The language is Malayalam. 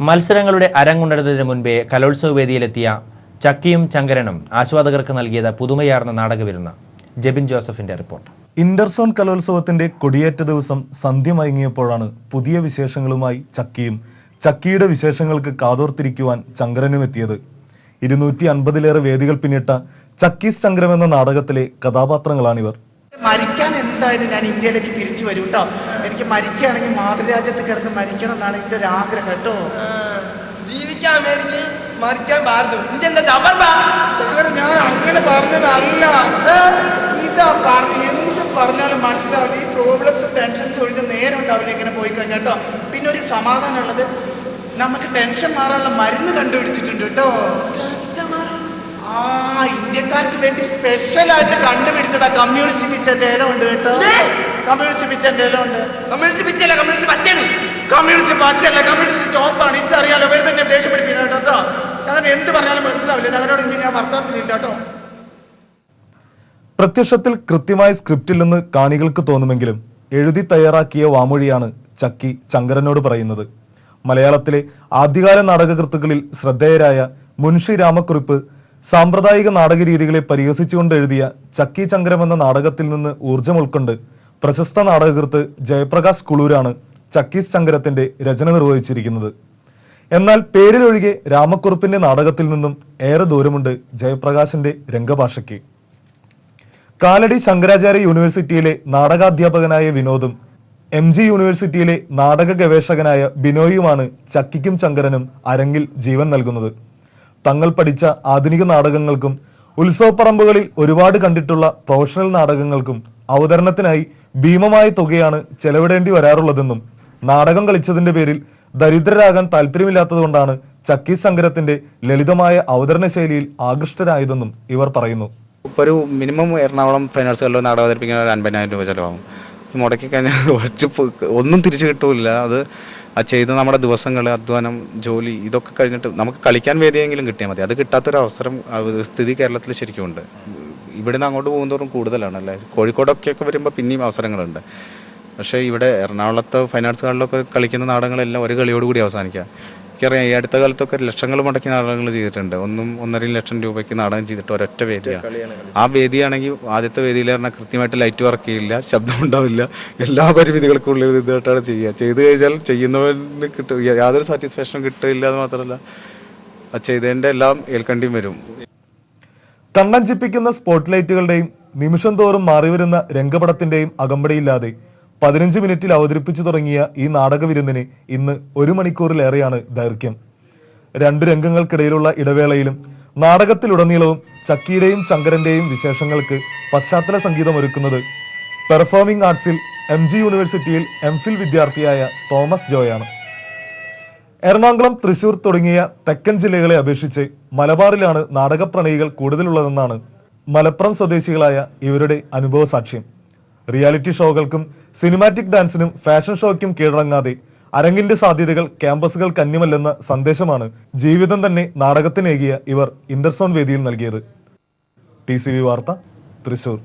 മത്സരങ്ങളുടെ അരങ്ങുണരുന്നതിന് മുൻപേ കലോത്സവ വേദിയിലെത്തിയ ചക്കിയും ചങ്കരനും ആസ്വാദകർക്ക് നൽകിയത് പുതുമയാർന്ന നാടകവിരുന്ന്. ജെബിൻ ജോസഫിന്റെ റിപ്പോർട്ട്. ഇന്റർസോൺ കലോത്സവത്തിന്റെ കൊടിയേറ്റ ദിവസം സന്ധ്യ മയങ്ങിയപ്പോഴാണ് പുതിയ വിശേഷങ്ങളുമായി ചക്കിയും ചക്കിയുടെ വിശേഷങ്ങൾക്ക് കാതോർത്തിരിക്കുവാൻ ചങ്കരനും എത്തിയത്. ഇരുന്നൂറ്റി അൻപതിലേറെ വേദികൾ പിന്നിട്ട ചക്കീസ് ചങ്കരം എന്ന നാടകത്തിലെ കഥാപാത്രങ്ങളാണിവർ. മരിക്കാൻ എന്തായാലും ഞാൻ ഇന്ത്യയിലേക്ക് തിരിച്ചു വരും കേട്ടോ എനിക്ക് മരിക്കുകയാണെങ്കിൽ മാതൃരാജ്യത്ത് കിടന്ന് മരിക്കണം എന്നാണ് എന്റെ ഒരു ആഗ്രഹം കേട്ടോ. ജീവിക്കാൻ അമേരിക്ക മരിക്കാൻ ഭാരതം ഇന്ത്യ എന്താ ചവർബാ ഞാൻ അങ്ങനെ പറഞ്ഞതല്ല. ഇതാ പറഞ്ഞു എന്ത് പറഞ്ഞാലും മനസ്സിലാവില്ല. ഈ പ്രോബ്ലംസും ടെൻഷൻസും ഒഴിഞ്ഞ് നേരം ഉണ്ടാവില്ല ഇങ്ങനെ പോയി കഴിഞ്ഞാൽ കേട്ടോ. പിന്നെ ഒരു സമാധാനം ഉള്ളത് നമുക്ക് ടെൻഷൻ മാറാനുള്ള മരുന്ന് കണ്ടുപിടിച്ചിട്ടുണ്ട് കേട്ടോ. ആ ഇന്ത്യക്കാർക്ക് വേണ്ടി സ്പെഷ്യലായിട്ട് കണ്ടുപിടിച്ചതാ കമ്മ്യൂണിസ്റ്റ് പിച്ചന്റെ ഇല ഉണ്ട് കേട്ടോ കമ്മ്യൂണിസ്റ്റ് ഉണ്ട്? കമ്മ്യൂണിസ്റ്റ് പിച്ചല്ല കമ്മ്യൂണിസ്റ്റ് പച്ചയാണ്. കമ്മ്യൂണിസ്റ്റ് പച്ചല്ല കമ്മ്യൂണിസ്റ്റ് ചോപ്പാണ്. ഇച്ചറിയാലോ വെറുതെ തന്നെ ദേഷ്യപ്പെടുപ്പിക്കുന്നത് കേട്ടോ ഞാൻ എന്ത് പറഞ്ഞാലും മനസ്സിലാവില്ല. ഞങ്ങളോട് ഇനി ഞാൻ വർത്തമാനത്തിനില്ല കേട്ടോ. പ്രത്യക്ഷത്തിൽ കൃത്യമായ സ്ക്രിപ്റ്റിൽ നിന്ന് കാണികൾക്ക് തോന്നുമെങ്കിലും എഴുതി തയ്യാറാക്കിയ വാമൊഴിയാണ് ചക്കി ചങ്കരനോട് പറയുന്നത്. മലയാളത്തിലെ ആദ്യകാല നാടകകൃത്തുക്കളിൽ ശ്രദ്ധേയരായ മുൻഷി രാമക്കുറിപ്പ് സാമ്പ്രദായിക നാടക രീതികളെ പരിഹസിച്ചുകൊണ്ട് എഴുതിയ ചക്കി ചങ്കരം എന്ന നാടകത്തിൽ നിന്ന് ഊർജം ഉൾക്കൊണ്ട് പ്രശസ്ത നാടകകൃത്ത് ജയപ്രകാശ് കുളൂരാണ് ചക്കീസ് ശങ്കരത്തിന്റെ രചന നിർവഹിച്ചിരിക്കുന്നത്. എന്നാൽ പേരിലൊഴികെ രാമക്കുറുപ്പിന്റെ നാടകത്തിൽ നിന്നും ഏറെ ദൂരമുണ്ട് ജയപ്രകാശിന്റെ രംഗഭാഷയ്ക്ക്. കാലടി ശങ്കരാചാര്യ യൂണിവേഴ്സിറ്റിയിലെ നാടകാധ്യാപകനായ വിനോദും എം ജി യൂണിവേഴ്സിറ്റിയിലെ നാടക ഗവേഷകനായ ബിനോയുമാണ് ചക്കിക്കും ചങ്കരനും അരങ്ങിൽ ജീവൻ നൽകുന്നത്. തങ്ങൾ പഠിച്ച ആധുനിക നാടകങ്ങൾക്കും ഉത്സവപ്പറമ്പുകളിൽ ഒരുപാട് കണ്ടിട്ടുള്ള പ്രൊഫഷണൽ നാടകങ്ങൾക്കും അവതരണത്തിനായി ഭീമമായ തുകയാണ് ചെലവിടേണ്ടി വരാറുള്ളതെന്നും നാടകം കളിച്ചതിന്റെ പേരിൽ ദരിദ്രരാകാൻ താല്പര്യമില്ലാത്തതുകൊണ്ടാണ് ചക്കി ശങ്കരത്തിന്റെ ലളിതമായ അവതരണ ശൈലിയിൽ ആകൃഷ്ടരായതെന്നും ഇവർ പറയുന്നു. ഇപ്പോൾ ഒരു മിനിമം എറണാകുളം ആർട്സുകളിലോ നാടകം അവതരിപ്പിക്കുന്ന ഒരു അൻപതിനായിരം രൂപ ചിലവാകും. മുടക്കി കഴിഞ്ഞാൽ ഒറ്റ ഒന്നും തിരിച്ചു കിട്ടൂല അത് ആ ചെയ്ത നമ്മുടെ ദിവസങ്ങൾ അധ്വാനം ജോലി ഇതൊക്കെ കഴിഞ്ഞിട്ട് നമുക്ക് കളിക്കാൻ വേദിയെങ്കിലും കിട്ടിയാൽ മതി. അത് കിട്ടാത്തൊരു അവസരം സ്ഥിതി കേരളത്തിൽ ശരിക്കും ഉണ്ട്. ഇവിടുന്ന് അങ്ങോട്ട് പോകുന്നതോറും കൂടുതലാണ് അല്ലേ? കോഴിക്കോടൊക്കെയൊക്കെ വരുമ്പോൾ പിന്നെയും അവസരങ്ങളുണ്ട്. പക്ഷേ ഇവിടെ എറണാകുളത്ത് ഫൈൻ ആർട്സുകളിലൊക്കെ കളിക്കുന്ന നാടകങ്ങളെല്ലാം ഒരു കളിയോടുകൂടി അവസാനിക്കുക എനിക്കറിയാം ഈ അടുത്ത കാലത്തൊക്കെ ലക്ഷങ്ങൾ മുടക്കി നാടകങ്ങൾ ചെയ്തിട്ടുണ്ട്. ഒന്നും ഒന്നര ലക്ഷം രൂപയ്ക്ക് നാടകം ചെയ്തിട്ട് ഒരൊറ്റ വേദിയാണ് ആ വേദിയാണെങ്കിൽ ആദ്യത്തെ വേദിയിൽ പറഞ്ഞാൽ കൃത്യമായിട്ട് ലൈറ്റ് വർക്ക് ചെയ്യില്ല ശബ്ദം ഉണ്ടാവില്ല. എല്ലാ പരിമിതികൾക്കുള്ളിൽ ഇതായിട്ടാണ് ചെയ്യുക. ചെയ്തു കഴിഞ്ഞാൽ ചെയ്യുന്നവന് കിട്ടും. യാതൊരു സാറ്റിസ്ഫാക്ഷനും കിട്ടില്ല എന്ന് മാത്രമല്ല ആ ചെയ്തതിന്റെ എല്ലാം ഏൽക്കേണ്ടിയും വരും. കണ്ണഞ്ചിപ്പിക്കുന്ന സ്പോട്ട് ലൈറ്റുകളുടെയും നിമിഷം തോറും മാറിവരുന്ന രംഗപടത്തിന്റെയും അകമ്പടിയില്ലാതെ പതിനഞ്ച് മിനിറ്റിൽ അവതരിപ്പിച്ചു തുടങ്ങിയ ഈ നാടകവിരുന്നിന് ഇന്ന് ഒരു മണിക്കൂറിലേറെയാണ് ദൈർഘ്യം. രണ്ടു രംഗങ്ങൾക്കിടയിലുള്ള ഇടവേളയിലും നാടകത്തിലുടനീളവും ചക്കിയുടെയും ചങ്കരന്റെയും വിശേഷങ്ങൾക്ക് പശ്ചാത്തല സംഗീതം ഒരുക്കുന്നത് പെർഫോമിംഗ് ആർട്സിൽ എം ജി യൂണിവേഴ്സിറ്റിയിൽ എം ഫിൽ വിദ്യാർത്ഥിയായ തോമസ് ജോയാണ്. എറണാകുളം തൃശൂർ തുടങ്ങിയ തെക്കൻ ജില്ലകളെ അപേക്ഷിച്ച് മലബാറിലാണ് നാടകപ്രണയികൾ കൂടുതലുള്ളതെന്നാണ് മലപ്പുറം സ്വദേശികളായ ഇവരുടെ അനുഭവ സാക്ഷ്യം റിയാലിറ്റി ഷോകൾക്കും സിനിമാറ്റിക് ഡാൻസിനും ഫാഷൻ ഷോയ്ക്കും കീഴടങ്ങാതെ അരങ്ങിന്റെ സാധ്യതകൾ ക്യാമ്പസുകൾ കന്യമല്ലെന്ന സന്ദേശമാണ് ജീവിതം തന്നെ നാടകത്തിനേകിയ ഇവർ ഇന്റർസോൺ വേദിയിൽ നൽകിയത്. ടി വാർത്ത തൃശൂർ.